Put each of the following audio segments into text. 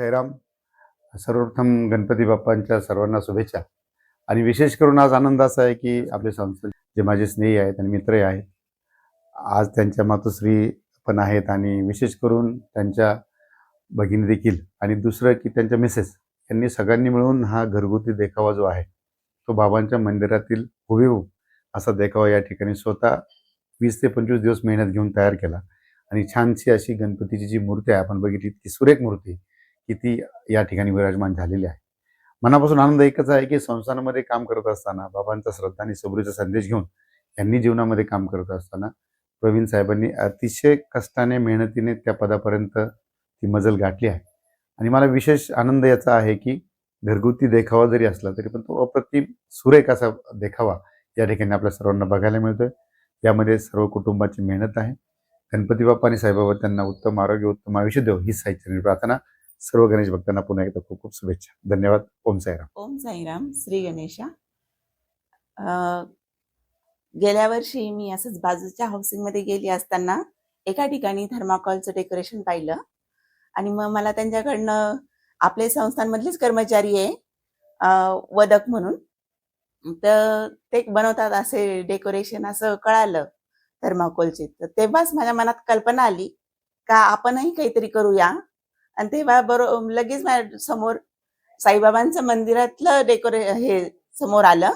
साईराम सर्वप्रथम गणपती बाप्पांच्या सर्वांना शुभेच्छा. आणि विशेष करून आज आनंद असा आहे की आपले संस्था जे माझे स्नेही आहेत आणि मित्र आहेत आज त्यांच्या मातोश्री पण आहेत आणि विशेष करून त्यांच्या भगिनी देखील आणि दुसरं की त्यांच्या मिसेस यांनी सगळ्यांनी मिळून हा घरगुती देखावा जो आहे तो बाबांच्या मंदिरातील हुबेहूब असा देखावा या ठिकाणी स्वतः वीस ते पंचवीस दिवस मेहनत घेऊन तयार केला. आणि छानशी अशी गणपतीची जी मूर्ती आहे आपण बघितली ती सुरेख मूर्ती की ती या ठिकाणी विराजमान झालेले आहे. मनापासून आनंद एकच आहे की संस्थानामध्ये काम करत असताना बाबांचा श्रद्धा आणि सबरीचा संदेश घेऊन यांनी जीवनामध्ये काम करत असताना प्रवीण साहेबांनी अतिशय कष्टाने मेहनतीने त्या पदापर्यंत ती मजल गाठली आहे. आणि मला विशेष आनंद याचा आहे की घरगुती देखावा जरी असला तरी पण तो अप्रतिम सुरेख असा देखावा या ठिकाणी आपल्या सर्वांना बघायला मिळतोय. यामध्ये सर्व कुटुंबाची मेहनत आहे. गणपती बाप्पा आणि साईबाबा त्यांना उत्तम आरोग्य उत्तम आयुष्य देव ही साहित्य प्रार्थना. सर्व गणेश भक्तांना पुन्हा एकदा खूप खूप शुभेच्छा. धन्यवाद. ओम साईराम. ओम साईराम. श्री गणेशा. गेल्या वर्षी मी असंच बाजूच्या हाऊसिंगमध्ये गेली असताना एका ठिकाणी थर्माकॉलचं डेकोरेशन पाहिलं. आणि मग मला त्यांच्याकडनं आपले संस्थांमधलेच कर्मचारी आहे वदक म्हणून. तर ते बनवतात असे डेकोरेशन असं कळालं थर्माकोलचे तर तेव्हाच माझ्या मनात कल्पना आली का आपणही काहीतरी करूया. आणि तेव्हा बरो लगेच माझ्यासमोर साईबाबांचं मंदिरातलं डेकोरे हे समोर आलं.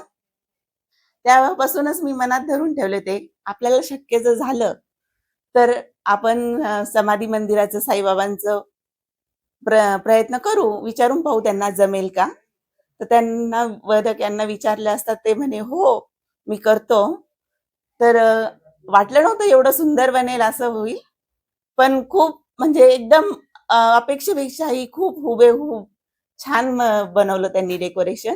तेव्हापासूनच मी मनात धरून ठेवले ते आपल्याला शक्य जर झालं तर आपण समाधी मंदिराचं साईबाबांचं प्र प्रयत्न करू विचारून पाहू त्यांना जमेल का. तर त्यांना वदक यांना विचारले असतात ते म्हणे हो मी करतो. तर वाटलं नव्हतं एवढं सुंदर बनेल असं होईल. पण खूप म्हणजे एकदम अपेक्षेपेक्षाही खूप हुबेहूब छान बनवलं त्यांनी डेकोरेशन.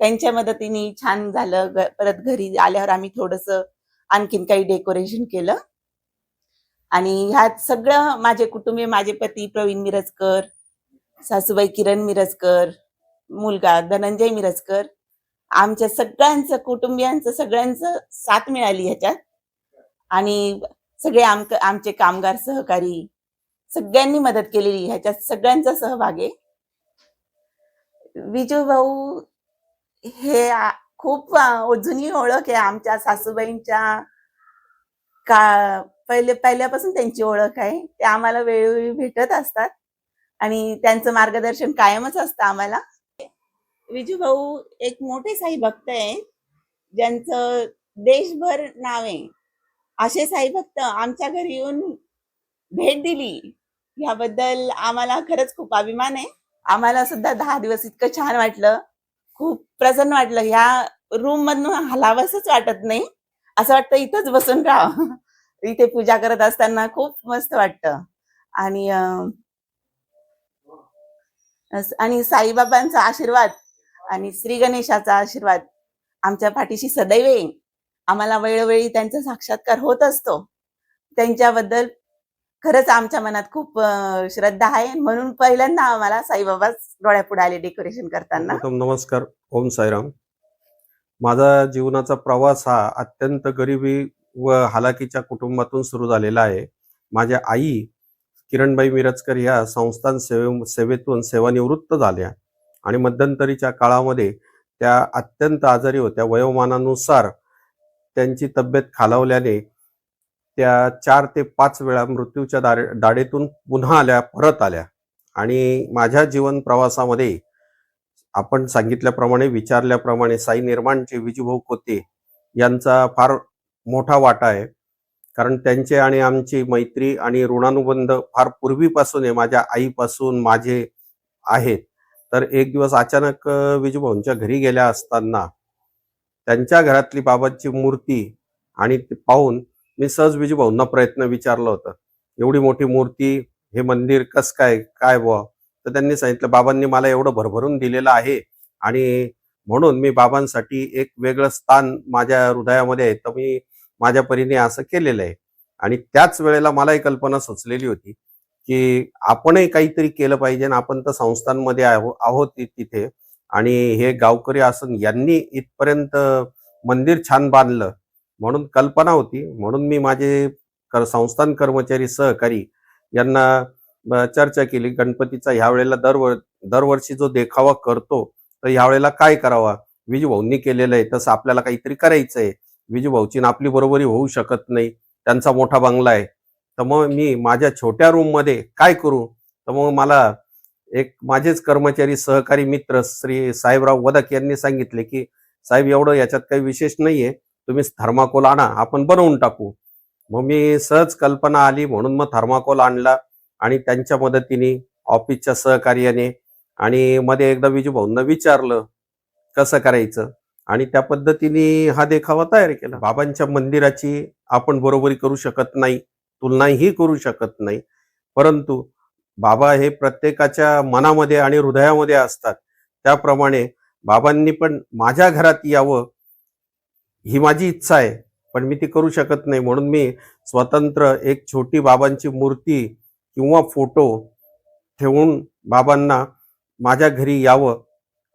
त्यांच्या मदतीने छान झालं. परत घरी आल्यावर आम्ही थोडस आणखीन काही डेकोरेशन केलं. आणि ह्यात सगळं माझे कुटुंबीय माझे पती प्रवीण मिरजकर सासूबाई किरण मिरजकर मुलगा धनंजय मिरजकर आमच्या सगळ्यांचं कुटुंबियांचं सगळ्यांचं साथ मिळाली ह्याच्यात. आणि सगळे आमक आमचे कामगार सहकारी सगळ्यांनी मदत केलेली ह्याच्यात सगळ्यांचा सहभाग आहे. विजू भाऊ हे खूप अजूनही जुनी ओळख आहे आमच्या सासूबाईंच्या का पहिले पहिल्यापासून त्यांची ओळख आहे. ते आम्हाला वेळोवेळी भेटत असतात आणि त्यांचं मार्गदर्शन कायमच असतं आम्हाला. विजू भाऊ एक मोठे साई भक्त आहेत ज्यांचं देशभर नाव आहे. असे साई भक्त आमच्या घरी येऊन भेट दिली. याबद्दल आम्हाला खरंच खूप अभिमान आहे. आम्हाला सुद्धा दहा दिवस इतकं छान वाटलं. खूप प्रसन्न वाटलं. ह्या रूम मधून हलावसच वाटत नाही. असं वाटतं इथंच बसून राहा इथे पूजा करत असताना खूप मस्त वाटतं. आणि आणि साईबाबांचा आशीर्वाद आणि श्री गणेशाचा आशीर्वाद आमच्या पाठीशी सदैव येईल. आम्हाला वेळोवेळी त्यांचा साक्षात्कार होत असतो. त्यांच्याबद्दल खरंच आमच्या मनात खूप श्रद्धा आहे. म्हणून पहिल्यांदा आम्हाला साईबाबा डोळ्यापुढे आले डेकोरेशन करताना. नमस्कार. ओम साईराम. माझा जीवनाचा प्रवास हा अत्यंत गरिबी व हालाकीच्या कुटुंबातून सुरू झालेला आहे. माझ्या आई किरणबाई मिरजकर ह्या संस्थान सेवे सेवेतून सेवानिवृत्त झाल्या. आणि मध्यंतरीच्या काळामध्ये त्या अत्यंत आजारी होत्या. वयोमानानुसार त्यांची तब्येत खालावल्याने त्या चार ते पाच वेळा मृत्यूच्या दारे दाढेतून पुन्हा आल्या परत आल्या. आणि माझ्या जीवन प्रवासामध्ये आपण सांगितल्याप्रमाणे विचारल्याप्रमाणे साई निर्माणचे विजूभाऊ कोते यांचा फार मोठा वाटा आहे. कारण त्यांचे आणि आमची मैत्री आणि ऋणानुबंध फार पूर्वीपासून आहे माझ्या आईपासून माझे आहेत. तर एक दिवस अचानक अ, विजूभाऊंच्या घरी गेल्या असताना त्यांच्या घरातली बाबाची मूर्ती आणि पाहून मी सहज विजूभाऊंना प्रयत्न विचारलं होतं. एवढी मोठी मूर्ती हे मंदिर कस काय काय बुवा? तर त्यांनी सांगितलं बाबांनी मला एवढं भरभरून दिलेलं आहे आणि म्हणून मी बाबांसाठी एक वेगळं स्थान माझ्या हृदयामध्ये आहे. तर मी माझ्या परीने असं केलेलं आहे. आणि त्याच वेळेला मलाही कल्पना सुचलेली होती की आपणही काहीतरी केलं पाहिजे आणि आपण तर संस्थांमध्ये आहो आहोत तिथे. आणि हे गावकरी असून यांनी इथपर्यंत मंदिर छान बांधलं. म्हणून कल्पना होती. म्हणून मी माझे कर- संस्थान कर्मचारी सहकारी यांना चर्चा केली. गणपतीचा ह्यावेळेला दरवर दरवर्षी जो देखावा करतो तर ह्यावेळेला काय करावा? विजूभाऊंनी केलेलं आहे. तसं आपल्याला काहीतरी करायचं आहे विजूभाऊची ना आपली बरोबरी होऊ शकत नाही. त्यांचा मोठा बंगला आहे. तर मग मी माझ्या छोट्या रूममध्ये काय करू? तर मग मला एक माझेच कर्मचारी सहकारी मित्र श्री साहेबराव वदक यांनी सांगितले की साहेब एवढं याच्यात काही विशेष नाही आहे तुम्ही थर्माकोल आणा आपण बनवून टाकू. मग मी सहज कल्पना आली म्हणून मग थर्माकोल आणला आणि त्यांच्या मदतीने ऑफिसच्या सहकार्याने आणि मध्ये एकदा विजू भाऊंना विचारलं कसं करायचं? आणि त्या पद्धतीने हा देखावा तयार केला. बाबांच्या मंदिराची आपण बरोबरी करू शकत नाही तुलनाही करू शकत नाही. परंतु बाबा हे प्रत्येकाच्या मनामध्ये आणि हृदयामध्ये असतात. त्याप्रमाणे बाबांनी पण माझ्या घरात यावं ही माझी इच्छा आहे पण मी ती करू शकत नाही. म्हणून मी स्वतंत्र एक छोटी बाबांची मूर्ती किंवा फोटो ठेवून बाबांना माझ्या घरी यावं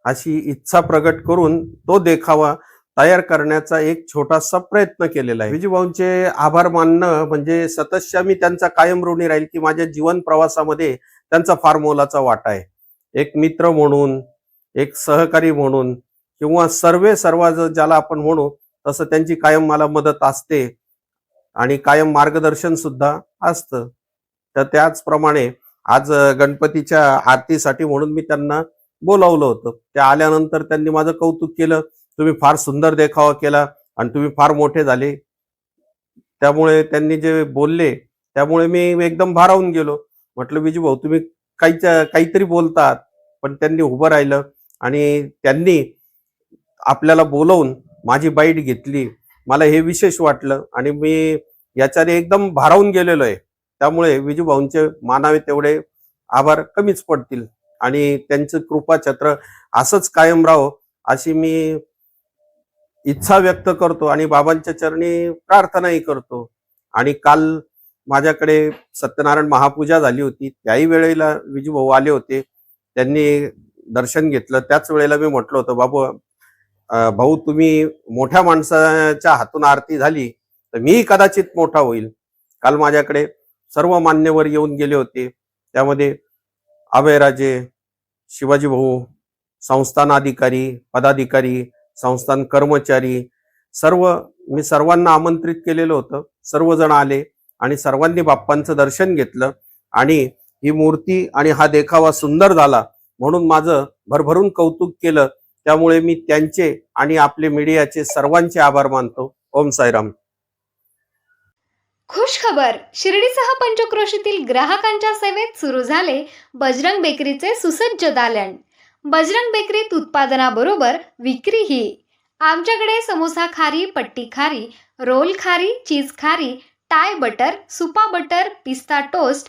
अशी इच्छा प्रगट करून तो देखावा तयार करण्याचा एक छोटासा प्रयत्न केलेला आहे. विजूभाऊंचे आभार मानणं म्हणजे सततशा मी त्यांचा कायम ऋणी राहील की माझ्या जीवन प्रवासामध्ये त्यांचा फार मोलाचा वाटा आहे. एक मित्र म्हणून एक सहकारी म्हणून किंवा सर्वे सर्वाज ज्याला आपण म्हणू तसं त्यांची कायम मला मदत असते आणि कायम मार्गदर्शन सुद्धा असतं. तर त्याचप्रमाणे आज गणपतीच्या आरतीसाठी म्हणून मी त्यांना बोलावलं होतं. ते आल्यानंतर त्यांनी माझं कौतुक केलं. तुम्ही फार सुंदर देखावा केला आणि तुम्ही फार मोठे झाले. त्यामुळे त्यांनी जे बोलले त्यामुळे मी एकदम भारावून गेलो. म्हटलं विजू भाऊ तुम्ही काहीच्या काहीतरी बोलतात. पण त्यांनी उभं राहिलं आणि त्यांनी आपल्याला बोलवून माझी बाईट घेतली. मला हे विशेष वाटलं आणि मी याच्याने एकदम भारावून गेलेलो आहे. त्यामुळे विजूभाऊंचे मानावे तेवढे आभार कमीच पडतील. आणि त्यांचं कृपा छत्र असंच कायम राहो अशी मी इच्छा व्यक्त करतो आणि बाबांच्या चरणी प्रार्थनाही करतो. आणि काल माझ्याकडे सत्यनारायण महापूजा झाली होती. त्याही वेळेला विजूभाऊ आले होते. त्यांनी दर्शन घेतलं. त्याच वेळेला मी म्हटलं होतं बाबू भाऊ तुम्ही मोठ्या माणसाच्या हातून आरती झाली तर मीही कदाचित मोठा होईल. काल माझ्याकडे सर्व मान्यवर येऊन गेले होते. त्यामध्ये अभयराजे शिवाजी भाऊ संस्थान अधिकारी पदाधिकारी संस्थान कर्मचारी सर्व मी सर्वांना आमंत्रित केलेलं होतं. सर्वजण आले आणि सर्वांनी बाप्पांचं दर्शन घेतलं आणि ही मूर्ती आणि हा देखावा सुंदर झाला म्हणून माझं भरभरून कौतुक केलं. त्यामुळे मी त्यांचे आणि आपले मीडियाचे सर्वांचे आभार मानतो. ओम साईराम. खुश खबर शिर्डीसह पंचक्रोशीतील ग्राहकांच्या सेवेत सुरू झाले बजरंग बेकरीचे सुसज्ज दालन. बजरंग बेकरीत उत्पादनाबरोबर विक्रीही. आमच्याकडे समोसा खारी पट्टी खारी रोल खारी चीज खारी टाय बटर सुपा बटर पिस्ता toast